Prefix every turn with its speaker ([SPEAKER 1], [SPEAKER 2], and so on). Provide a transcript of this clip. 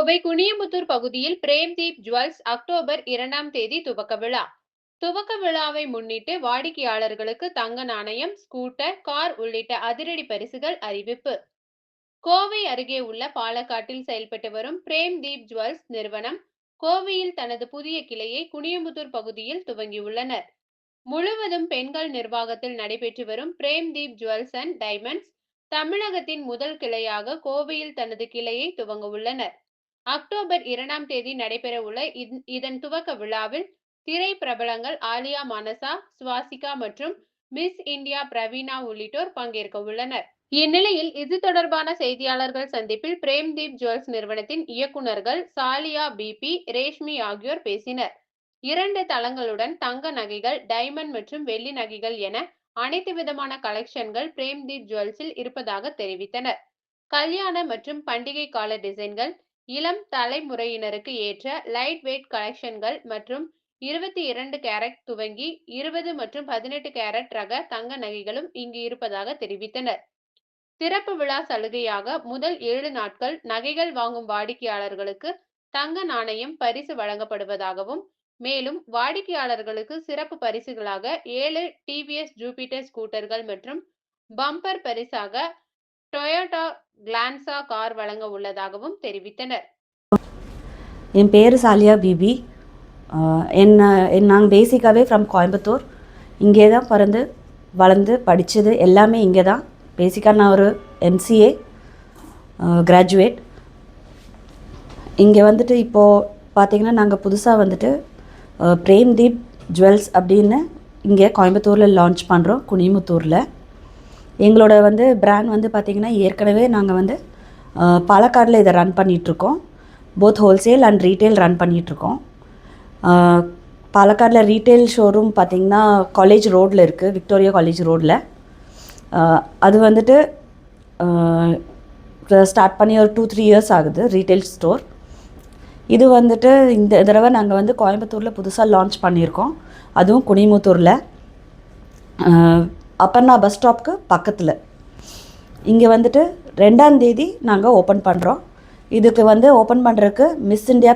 [SPEAKER 1] கோவை குனியமுத்தூர் பகுதியில் பிரேம்தீப் jewels October இரண்டாம் தேதி துவக்க விழா. துவக்க விழாவை முன்னிட்டு வாடிக்கையாளர்களுக்கு தங்க நாணயம் ஸ்கூட்டர் கார் உள்ளிட்ட அதிரடி பரிசுகள் அறிவிப்பு. கோவை அருகே உள்ள பாலக்காட்டில் செயல்பட்டு வரும் பிரேம்தீப் ஜுவல்ஸ் நிறுவனம் கோவையில் தனது புதிய கிளையை குனியமுத்தூர் பகுதியில் துவங்கியுள்ளனர். முழுவதும் பெண்கள் நிர்வாகத்தில் நடைபெற்று வரும் பிரேம்தீப் ஜுவல்ஸ் அண்ட் டைமண்ட்ஸ் தமிழகத்தின் முதல் கிளையாக கோவையில் தனது கிளையை துவங்க உள்ளனர். அக்டோபர் இரண்டாம் தேதி நடைபெற உள்ள இதன் துவக்க விழாவில் திரை பிரபலங்கள் ஆலியா மானசா சுவாசிகா மற்றும் மிஸ் இந்தியா பிரவீனா உள்ளிட்டோர் பங்கேற்க உள்ளனர். இந்நிலையில் இது தொடர்பான செய்தியாளர்கள் சந்திப்பில் பிரேம்தீப் ஜுவல்ஸ் நிறுவனத்தின் இயக்குநர்கள் சாலியா பிபி ரேஷ்மி ஆகியோர் பேசினர். இரண்டு தளங்களுடன் தங்க நகைகள் டைமண்ட் மற்றும் வெள்ளி நகைகள் என அனைத்து விதமான கலெக்ஷன்கள் பிரேம்தீப் ஜுவல்ஸில் இருப்பதாக தெரிவித்தனர். கல்யாண மற்றும் பண்டிகை கால டிசைன்கள் இளம் தலைமுறையினருக்கு ஏற்ற லைட் வெயிட் கலெக்ஷன்கள் மற்றும் இருபத்தி இரண்டு கேரட் துவங்கி இருபது மற்றும் பதினெட்டு கேரட் ரக தங்க நகைகளும் இங்கு இருப்பதாக தெரிவித்தனர். திறப்பு விழா சலுகையாக முதல் ஏழு நாட்கள் நகைகள் வாங்கும் வாடிக்கையாளர்களுக்கு தங்க நாணயம் பரிசு வழங்கப்படுவதாகவும் மேலும் வாடிக்கையாளர்களுக்கு சிறப்பு பரிசுகளாக ஏழு டிவிஎஸ் ஜூபிட்டர் ஸ்கூட்டர்கள் மற்றும் பம்பர் பரிசாக டொயோட்டா கிளான்சா கார் வழங்க உள்ளதாகவும் தெரிவித்தனர்.
[SPEAKER 2] என் பேர் சாலியா பிபி. என்ன என் நாங்கள் பேசிக்காகவே ஃப்ரம் கோயம்புத்தூர். இங்கே தான் பிறந்து வளர்ந்து படித்தது எல்லாமே இங்கே தான் பேசிக்காக நான் ஒரு எம்சிஏ கிராஜுவேட் இங்கே வந்துட்டு இப்போது பார்த்தீங்கன்னா நாங்கள் புதுசாக வந்துட்டு பிரேம்தீப் ஜுவல்ஸ் அப்படின்னு இங்கே கோயம்புத்தூரில் லான்ச் பண்ணுறோம் குனிமுத்தூரில். எங்களோட வந்து பிராண்ட் வந்து பார்த்திங்கன்னா ஏற்கனவே நாங்கள் வந்து ஆஹ் பாலக்காடில் இதை ரன் பண்ணிகிட்ருக்கோம் both wholesale and retail run பண்ணிகிட்ருக்கோம் பாலக்காடில் ரீட்டைல் ஷோரூம் பார்த்திங்கன்னா காலேஜ் ரோட்டில் இருக்குது விக்டோரியா காலேஜ் ரோட்டில் அது வந்துட்டு ஸ்டார்ட் பண்ணி ஒரு டூ த்ரீ இயர்ஸ் ஆகுது ரீட்டைல் ஸ்டோர் இது வந்துட்டு இந்த தடவை நாங்கள் வந்து கோயம்புத்தூரில் புதுசாக லான்ச் பண்ணியிருக்கோம். அதுவும் குனிமுத்தூரில். அப்பர்ணா பஸ் ஸ்டாப்க்கு பக்கத்தில். இங்கே வந்துட்டு ரெண்டாம் தேதி நாங்கள் ஓப்பன் பண்ணுறோம் இதுக்கு வந்து ஓப்பன் பண்ணுறதுக்கு மிஸ் இந்தியா